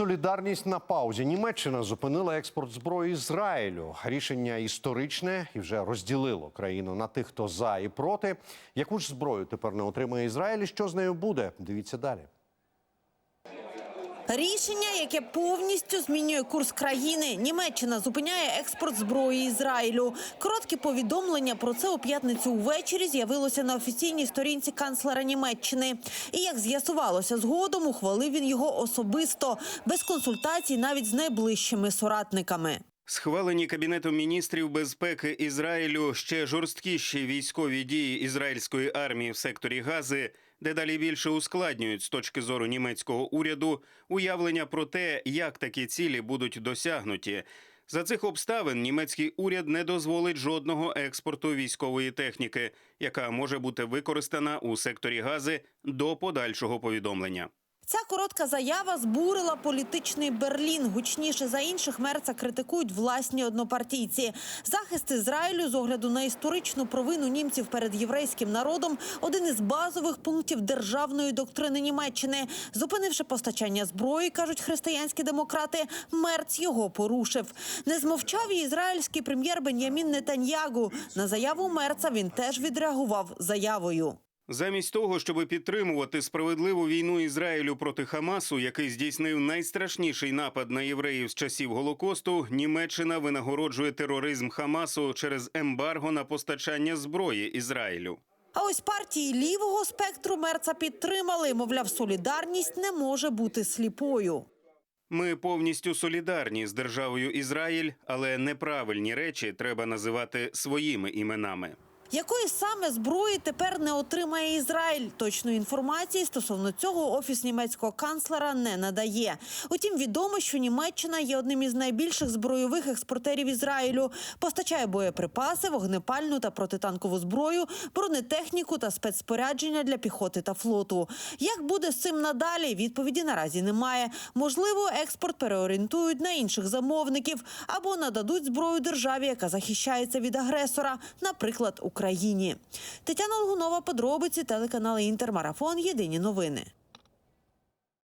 Солідарність на паузі. Німеччина зупинила експорт зброї Ізраїлю. Рішення історичне і вже розділило країну на тих, хто за і проти. Яку ж зброю тепер не отримає Ізраїль? і Що з нею буде? Дивіться далі. Рішення, яке повністю змінює курс країни. Німеччина зупиняє експорт зброї Ізраїлю. Коротке повідомлення про це у п'ятницю увечері з'явилося на офіційній сторінці канцлера Німеччини. І як з'ясувалося згодом, ухвалив він його особисто, без консультацій навіть з найближчими соратниками. Схвалені Кабінетом міністрів безпеки Ізраїлю ще жорсткіші військові дії ізраїльської армії в секторі Гази дедалі більше ускладнюють з точки зору німецького уряду уявлення про те, як такі цілі будуть досягнуті. За цих обставин німецький уряд не дозволить жодного експорту військової техніки, яка може бути використана у секторі Гази до подальшого повідомлення. Ця коротка заява збурила політичний Берлін. Гучніше за інших мерца критикують власні однопартійці. Захист Ізраїлю з огляду на історичну провину німців перед єврейським народом один із базових пунктів державної доктрини Німеччини. Зупинивши постачання зброї, кажуть християнські демократи, мерц його порушив. Не змовчав і ізраїльський прем'єр Бен'ямін Нетаньягу. На заяву мерца він теж відреагував заявою. Замість того, щоб підтримувати справедливу війну Ізраїлю проти Хамасу, який здійснив найстрашніший напад на євреїв з часів Голокосту, Німеччина винагороджує тероризм Хамасу через ембарго на постачання зброї Ізраїлю. А ось партії лівого спектру мерца підтримали. Мовляв, солідарність не може бути сліпою. Ми повністю солідарні з державою Ізраїль, але неправильні речі треба називати своїми іменами. Якої саме зброї тепер не отримає Ізраїль? Точної інформації стосовно цього офіс німецького канцлера не надає. Утім, відомо, що Німеччина є одним із найбільших збройових експортерів Ізраїлю. Постачає боєприпаси, вогнепальну та протитанкову зброю, бронетехніку та спецспорядження для піхоти та флоту. Як буде з цим надалі? Відповіді наразі немає. Можливо, експорт переорієнтують на інших замовників або нададуть зброю державі, яка захищається від агресора, наприклад, Україні. Тетяна Лгунова, подробиці, телеканал Інтермарафон. Єдині новини.